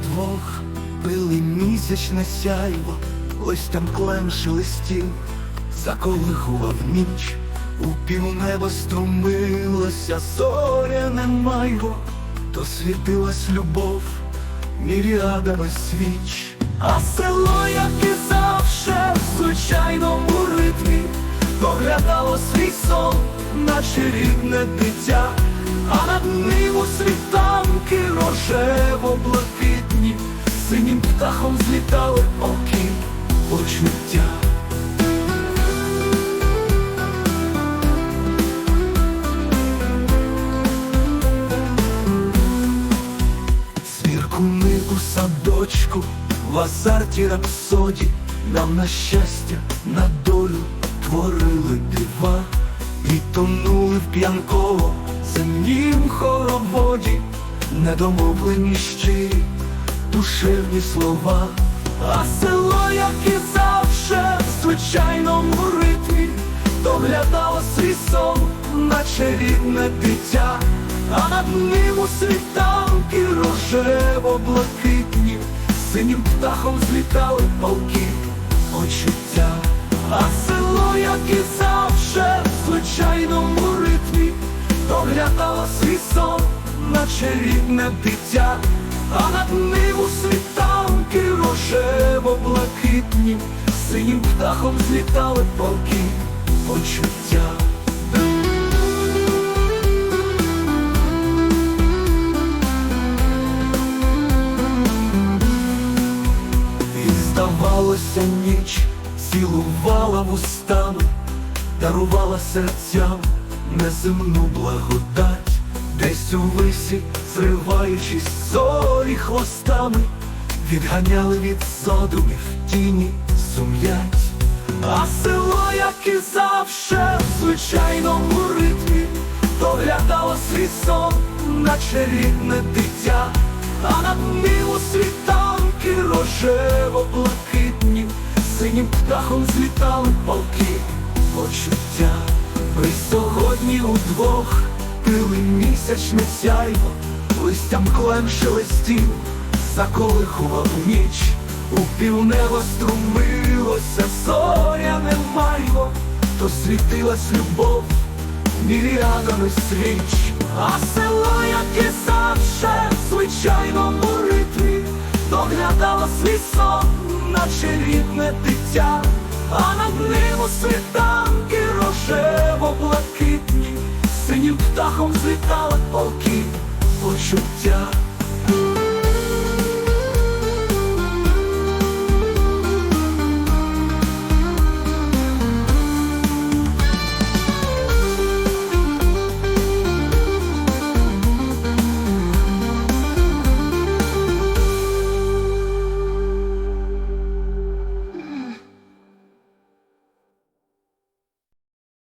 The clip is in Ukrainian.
удвох пили місячне сяйво, листям клен шелестів, заколихував ніч, у півнеба струмилося зоряне майво, то світилась любов міріадами свіч, а село, як і завше, в звичайному ритмі, доглядало свій сон, наче рідне дитя, а над ним у світанки рожево-блакитні, синім птахом злітали оки. Почуття. Свіркуни у садочку, в азарті рапсоді, нам на щастя, на долю творили дива і тонули в п'янково земнім хороводі, недомовлені щирі, душевні слова, а село, як і завше, в звичайному ритмі, доглядало свій сон, наче рідне дитя, а над ним у світанки рожево-блакитні, синім птахом злітали полки почуття, а село, як і завше, в звичайному ритмі, доглядало свій сон, наче рідне дитя, а над ним у світанки рожево-блакитні, синім птахом злітали полки почуття. І здавалося ніч, цілувала вустами, дарувала серцям неземну благодать, десь у висі, зриваючись зорі хвостами, відганяли від задумів тіні сум'ять. А село, як і завше, в звичайному ритмі, доглядало свій сон, наче рідне дитя, а над ним у світанки рожево-блакитні, синім птахом злітали полки почуття. Ми сьогодні удвох пили місячне сяйво, листям клен шелестів, заколихував ніч, у півнеба струмилося зоряне майво, то світилась любов міріадами свіч, а село, як і завше, в звичайному ритмі, доглядало свій сон, наче рідне дитя, а над ним у світанки рожево-блакитні, синім птахом злітали полки почуття.